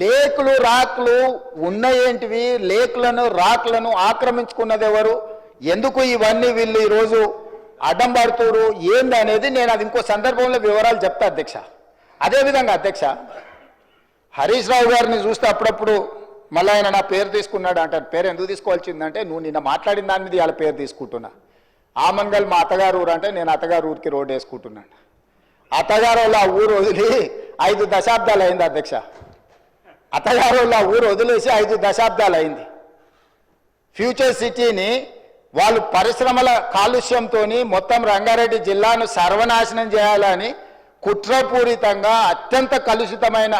లేకులు రాకులు ఉన్నాయేంటివి? లేకులను రాకులను ఆక్రమించుకున్నది ఎవరు? ఎందుకు ఇవన్నీ వీళ్ళు ఈరోజు అడ్డం పడుతురు ఏంది అనేది నేను అది ఇంకో సందర్భంలో వివరాలు చెప్తా అధ్యక్ష. అదేవిధంగా అధ్యక్ష హరీష్ రావు గారిని చూస్తే అప్పుడప్పుడు మళ్ళీ ఆయన నా పేరు తీసుకున్నాడు అంటారు. పేరు ఎందుకు తీసుకోవాల్సిందంటే నువ్వు నిన్న మాట్లాడిన దాని మీద వాళ్ళ పేరు తీసుకుంటున్నా. ఆమంగల్ మా అత్తగారు ఊరు అంటే నేను అత్తగారు ఊరికి రోడ్డు వేసుకుంటున్నాను. అత్తగారు వాళ్ళ ఆ ఊరు వదిలి ఐదు దశాబ్దాలు అయింది అధ్యక్ష. అత్తగారు వాళ్ళ ఆ ఊరు వదిలేసి ఐదు దశాబ్దాలు అయింది. ఫ్యూచర్ సిటీని వాళ్ళు పరిశ్రమల కాలుష్యంతో మొత్తం రంగారెడ్డి జిల్లాను సర్వనాశనం చేయాలని కుట్రపూరితంగా అత్యంత కలుషితమైన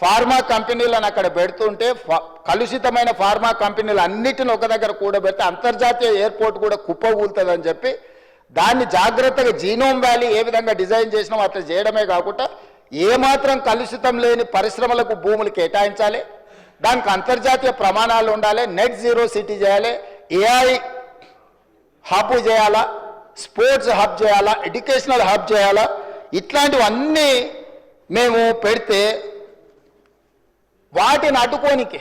ఫార్మా కంపెనీలను అక్కడ పెడుతుంటే ఫ- కలుషితమైన ఫార్మా కంపెనీలు అన్నిటిని ఒక దగ్గర కూడబెడితే అంతర్జాతీయ ఎయిర్పోర్ట్ కూడా కుప్పగూలుతుందని చెప్పి దాన్ని జాగ్రత్తగా జీనోమ్ వ్యాలీ ఏ విధంగా డిజైన్ చేసినామో అట్లా చేయడమే కాకుండా ఏమాత్రం కలుషితం లేని పరిశ్రమలకు భూములు కేటాయించాలి దానికి అంతర్జాతీయ ప్రమాణాలు ఉండాలి నెట్ జీరో సిటీ చేయాలి ఏఐ హబ్ చేయాలా స్పోర్ట్స్ హబ్ చేయాలా ఎడ్యుకేషనల్ హబ్ చేయాలా ఇట్లాంటివన్నీ మేము పెడితే వాటిని అడ్డుకోనికి.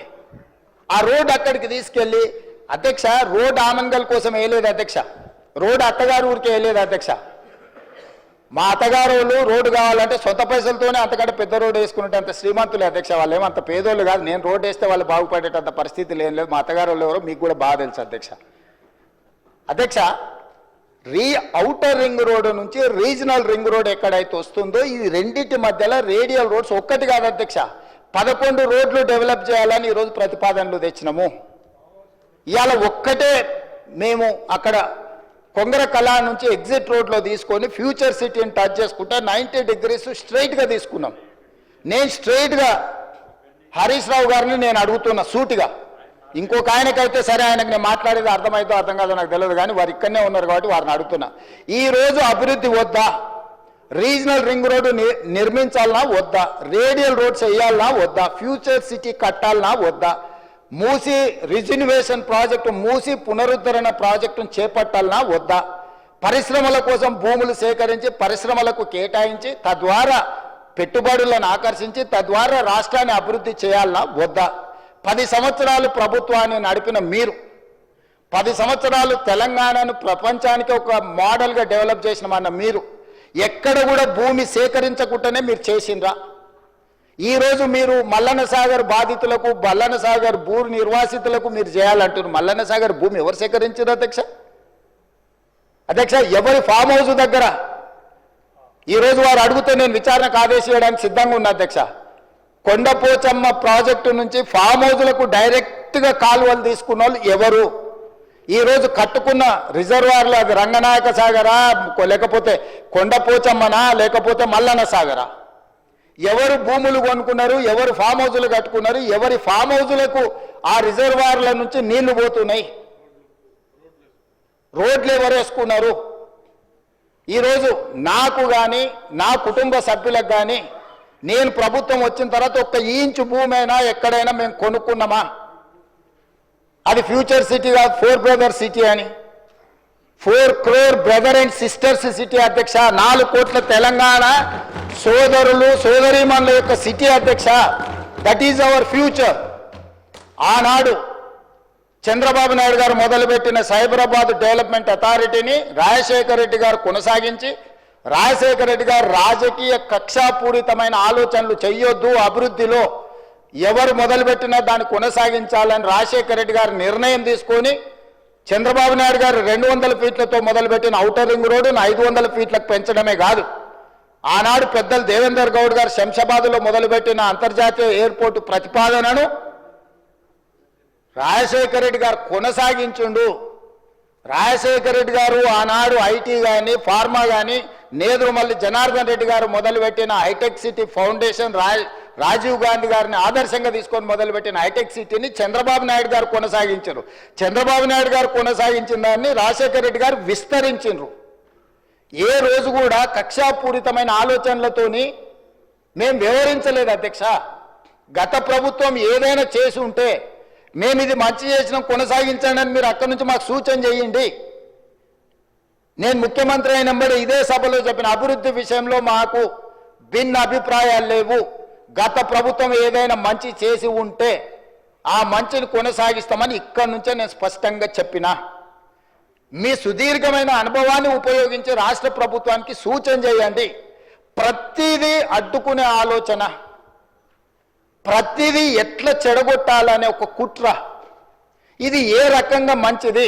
ఆ రోడ్ అక్కడికి తీసుకెళ్ళి అధ్యక్ష రోడ్ ఆమంగల్ కోసం వేయలేదు అధ్యక్ష. రోడ్ అత్తగారు ఊరికి వేయలేదు అధ్యక్ష. మా అత్తగారు వాళ్ళు రోడ్డు కావాలంటే సొంత పైసలతోనే అంతకంటే పెద్ద రోడ్డు వేసుకున్నట్టు అంత శ్రీమంతులే అధ్యక్ష వాళ్ళు. ఏమంత పేదోళ్ళు కాదు. నేను రోడ్డు వేస్తే వాళ్ళు బాగుపడేటంత పరిస్థితి లేని లేదు. మా అత్తగారు వాళ్ళు ఎవరో మీకు కూడా బాగా తెలుసు అధ్యక్ష. అధ్యక్ష రీ అవుటర్ రింగ్ రోడ్ నుంచి రీజనల్ రింగ్ రోడ్ ఎక్కడైతే వస్తుందో ఈ రెండింటి మధ్యలో రేడియల్ రోడ్స్ ఒక్కటి కాదు అధ్యక్ష. పదకొండు రోడ్లు డెవలప్ చేయాలని ఈరోజు ప్రతిపాదనలు తెచ్చినాము. ఇవాళ ఒక్కటే మేము అక్కడ కొంగర కళా నుంచి ఎగ్జిట్ రోడ్లో తీసుకొని ఫ్యూచర్ సిటీని టచ్ చేసుకుంటే నైంటీ డిగ్రీస్ స్ట్రైట్గా తీసుకున్నాం. నేను స్ట్రైట్గా హరీష్ రావు గారిని నేను అడుగుతున్నా సూటిగా. ఇంకొక ఆయనకైతే సరే ఆయనకు నేను మాట్లాడేది అర్థమైతే అర్థం కాదో నాకు తెలియదు కానీ వారు ఇక్కడనే ఉన్నారు కాబట్టి వారిని అడుగుతున్నా. ఈ రోజు అభివృద్ధి వద్దా? రీజనల్ రింగ్ రోడ్డు ని- నిర్మించాలనా వద్దా? రేడియల్ రోడ్స్ వేయాలనా వద్దా? ఫ్యూచర్ సిటీ కట్టాలనా వద్దా? మూసి రిజిన్యువేషన్ ప్రాజెక్టు మూసి పునరుద్ధరణ ప్రాజెక్టును చేపట్టాలనా వద్దా? పరిశ్రమల కోసం భూములు సేకరించి పరిశ్రమలకు కేటాయించి తద్వారా పెట్టుబడులను ఆకర్షించి తద్వారా రాష్ట్రాన్ని అభివృద్ధి చేయాలనా వద్దా? పది సంవత్సరాలు ప్రభుత్వాన్ని నడిపిన మీరు పది సంవత్సరాలు తెలంగాణను ప్రపంచానికి ఒక మోడల్గా డెవలప్ చేసిన మన మీరు ఎక్కడ కూడా భూమి సేకరించకుండానే మీరు చేసిండ్రా? ఈరోజు మీరు మల్లన్న సాగర్ బాధితులకు మల్లన్న సాగర్ భూ నిర్వాసితులకు మీరు చేయాలంటున్నారు. మల్లన్న సాగర్ భూమి ఎవరు సేకరించారు అధ్యక్ష? అధ్యక్ష ఎవరి ఫామ్ హౌస్ దగ్గర? ఈరోజు వారు అడుగుతూ నేను విచారణకు ఆదేశించడానికి సిద్ధంగా ఉన్నా అధ్యక్ష. కొండపోచమ్మ ప్రాజెక్టు నుంచి ఫామ్ హౌజులకు డైరెక్ట్గా కాలువలు తీసుకున్న వాళ్ళు ఎవరు? ఈరోజు కట్టుకున్న రిజర్వాయర్లు అది రంగనాయక సాగరా లేకపోతే కొండపోచమ్మనా లేకపోతే మల్లన్న సాగరా? ఎవరు భూములు కొనుక్కున్నారు ఎవరు ఫామ్ హౌజులు కట్టుకున్నారు ఎవరి ఫామ్ హౌజులకు ఆ రిజర్వాయర్ల నుంచి నీళ్ళు పోతున్నాయి. రోడ్లు ఎవరు వేసుకున్నారు? ఈరోజు నాకు కానీ నా కుటుంబ సభ్యులకు కానీ నేను ప్రభుత్వం వచ్చిన తర్వాత ఒక్క ఇంచు భూమి అయినా ఎక్కడైనా మేము కొనుక్కున్నామా? అది ఫ్యూచర్ సిటీ కాదు ఫోర్ బ్రదర్ సిటీ అని. Four crore brother and sisters city అధ్యక్ష నాలుగు కోట్ల తెలంగాణ సోదరులు సోదరిమన్ల యొక్క సిటీ అధ్యక్ష దట్ ఈజ్ అవర్ ఫ్యూచర్ ఆనాడు చంద్రబాబు నాయుడు గారు మొదలుపెట్టిన సైబరాబాద్ డెవలప్మెంట్ అథారిటీని రాజశేఖర రెడ్డి గారు కొనసాగించి రాజశేఖర రెడ్డి గారు రాజకీయ కక్షాపూరితమైన ఆలోచనలు చెయ్యొద్దు అభివృద్ధిలో. ఎవరు మొదలుపెట్టినా దాన్ని కొనసాగించాలని రాజశేఖర రెడ్డి గారు నిర్ణయం తీసుకొని చంద్రబాబు నాయుడు గారు రెండు వందల ఫీట్లతో మొదలుపెట్టిన ఔటర్ రింగ్ రోడ్డును ఐదు వందల ఫీట్లకు పెంచడమే కాదు. ఆనాడు పెద్దలు దేవేందర్ గౌడ్ గారు శంషాబాద్లో మొదలుపెట్టిన అంతర్జాతీయ ఎయిర్పోర్టు ప్రతిపాదనను రాజశేఖర రెడ్డి గారు కొనసాగించుండు. రాజశేఖర రెడ్డి గారు ఆనాడు ఐటీ కానీ ఫార్మా కానీ నేదురుమల్లి జనార్దన్ రెడ్డి గారు మొదలుపెట్టిన హైటెక్ సిటీ ఫౌండేషన్ రా రాజీవ్ గాంధీ గారిని ఆదర్శంగా తీసుకొని మొదలుపెట్టిన హైటెక్ సిటీని చంద్రబాబు నాయుడు గారు కొనసాగించారు. చంద్రబాబు నాయుడు గారు కొనసాగించిన దాన్ని రాజశేఖర రెడ్డి గారు విస్తరించిండ్రు. ఏ రోజు కూడా కక్షాపూరితమైన ఆలోచనలతోని మేము వివరించలేదు అధ్యక్ష. గత ప్రభుత్వం ఏదైనా చేసి ఉంటే మేము ఇది మంచి చేసినాం కొనసాగించండి అని మీరు అక్కడి నుంచి మాకు సూచన చేయండి. నేను ముఖ్యమంత్రి అయినప్పుడు ఇదే సభలో చెప్పిన అభివృద్ధి విషయంలో మాకు భిన్న అభిప్రాయాలు లేవు. గత ప్రభుత్వం ఏదైనా మంచి చేసి ఉంటే ఆ మంచిని కొనసాగిస్తామని ఇక్కడి నుంచే నేను స్పష్టంగా చెప్పిన. మీ సుదీర్ఘమైన అనుభవాన్ని ఉపయోగించి రాష్ట్ర ప్రభుత్వానికి సూచన చేయండి. ప్రతిదీ అడ్డుకునే ఆలోచన. ప్రతిదీ ఎట్లా చెడగొట్టాలనే ఒక కుట్ర. ఇది ఏ రకంగా మంచిది?